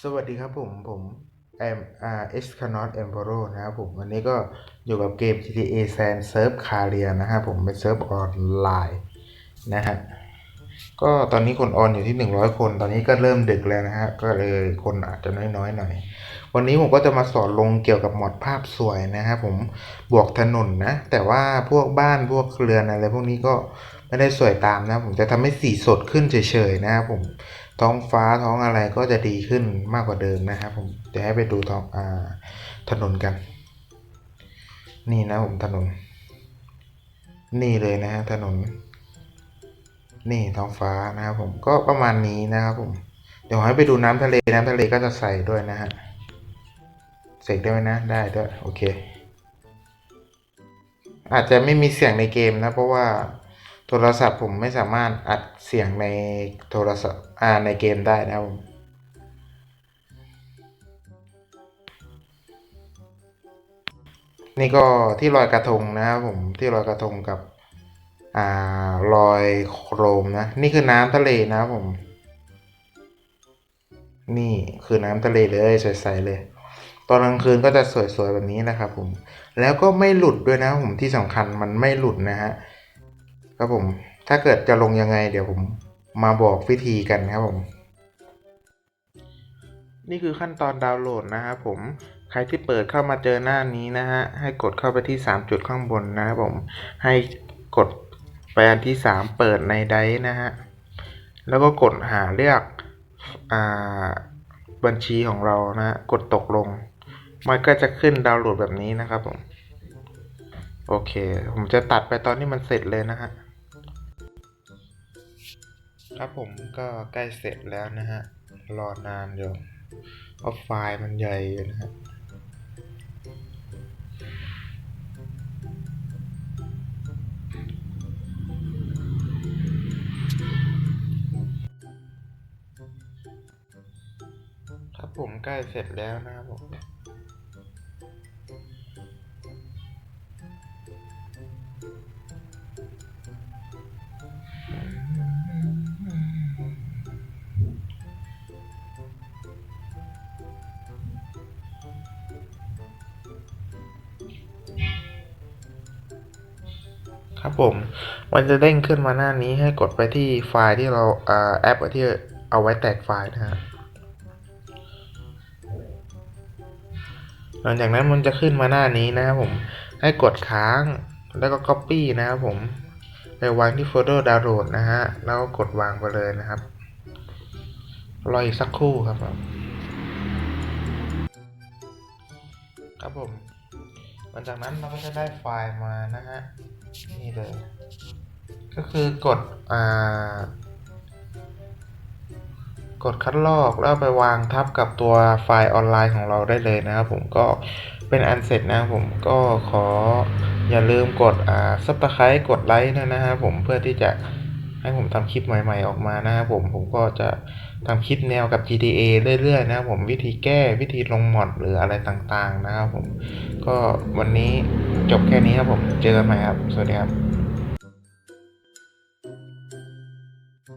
สวัสดีครับผม ผมแอมอาร์เอสคานอตเอมโบโรนะครับผมวันนี้ก็อยู่กับเกม GTA San Surf c a r i a นะครับผมเป็นเซิร์ฟออนไลน์นะฮะก็ตอนนี้คนออนอยู่ที่ 100 คนตอนนี้ก็เริ่มดึกแล้วนะฮะก็เลยคนอาจจะน้อยๆหน่อย วันนี้ผมก็จะมาสอนลงเกี่ยวกับหมอดภาพสวยนะครับผมบวกถนนนะ แต่ว่าพวกบ้านพวกเรือนอะไรพวกนี้ก็ไม่ได้สวยตามนะ ผมจะทำให้สีสดขึ้นเฉยๆนะครับผม ท้องฟ้าท้องอะไรก็จะดีขึ้นมากกว่าเดิมนะครับผมจะให้ไปดูท้องอ่าถนนกัน นี่นะผมถนน นี่เลยนะฮะถนน นี่ท้องฟ้านะครับผมก็ประมาณนี้นะครับผมเดี๋ยวให้ไปดูน้ำทะเลน้ำทะเลก็จะใส่ด้วยนะฮะเสกได้ไหมนะได้ด้วยโอเค อาจจะไม่มีเสียงในเกมนะ เพราะว่า โทรศัพท์ผมไม่สามารถอัดเสียงในโทรศัพท์อ่าในเกมได้นะครับผมนี่ก็ที่ลอยกระทงนะครับผมที่ลอยกระทงกับอ่าลอยโครมนะ นี่คือน้ำทะเลนะครับผม นี่คือน้ำทะเลเลยใสๆเลย ตอนกลางคืนก็จะสวยๆแบบนี้นะครับผมแล้วก็ไม่หลุดด้วยนะผมที่สำคัญมันไม่หลุดนะฮะ ครับผม ถ้าเกิดจะลงยังไง เดี๋ยวผมมาบอกวิธีกันครับผม นี่คือขั้นตอนดาวน์โหลดนะครับผม ใครที่เปิดเข้ามาเจอหน้านี้นะฮะ ให้กดเข้าไปที่ 3 จุดข้างบนนะครับผม ให้กดไปอันที่ 3 เปิดในไดนะฮะ แล้วก็กดหาเลือกอ่าบัญชีของเรานะฮะกดตกลง มันก็จะขึ้นดาวน์โหลดแบบนี้นะครับผม โอเค ผมจะตัดไปตอนที่มันเสร็จเลยนะฮะ ครับผมก็ใกล้เสร็จแล้วนะฮะ รอนานอยู่เพราะไฟล์มันใหญ่อยู่นะฮะครับผมใกล้เสร็จแล้วนะครับผม ครับผม มันจะเด้งขึ้นมาหน้านี้ให้กดไปที่ไฟล์ที่เราอแอปที่เอาไว้แตกไฟล์นะฮะหลังจากนั้นมันจะขึ้นมาหน้านี้นะครับผม ให้กดค้างแล้วก็ Copy นะครับผม ไปวางที่โฟลเดอร์ดาวน์โหลดนะฮะ แล้วก็กดวางไปเลยนะครับ รออีกสักครู่ครับ ครับผมหลังจากนั้นเราก็จะได้ไฟล์มานะฮะนี่เลย ก็คือกดอ่ากดคัดลอกแล้วไปวางทับกับตัวไฟล์ออนไลน์ของเราได้เลยนะครับผมก็เป็นอันเสร็จนะครับผมก็ขออย่าลืมกดอ่าซับสไครต์กดไลค์ด้วยนะครับผมเพื่อที่จะให้ผมทำคลิปใหม่ ๆ ออกมานะครับผมผมก็จะ ทำคลิปแนวกับ GTA เรื่อยๆนะครับผมวิธีแก้วิธีลงมอดหรืออะไรต่างๆนะครับผมก็วันนี้จบแค่นี้ครับผมเจอกันใหม่ครับ สวัสดีครับ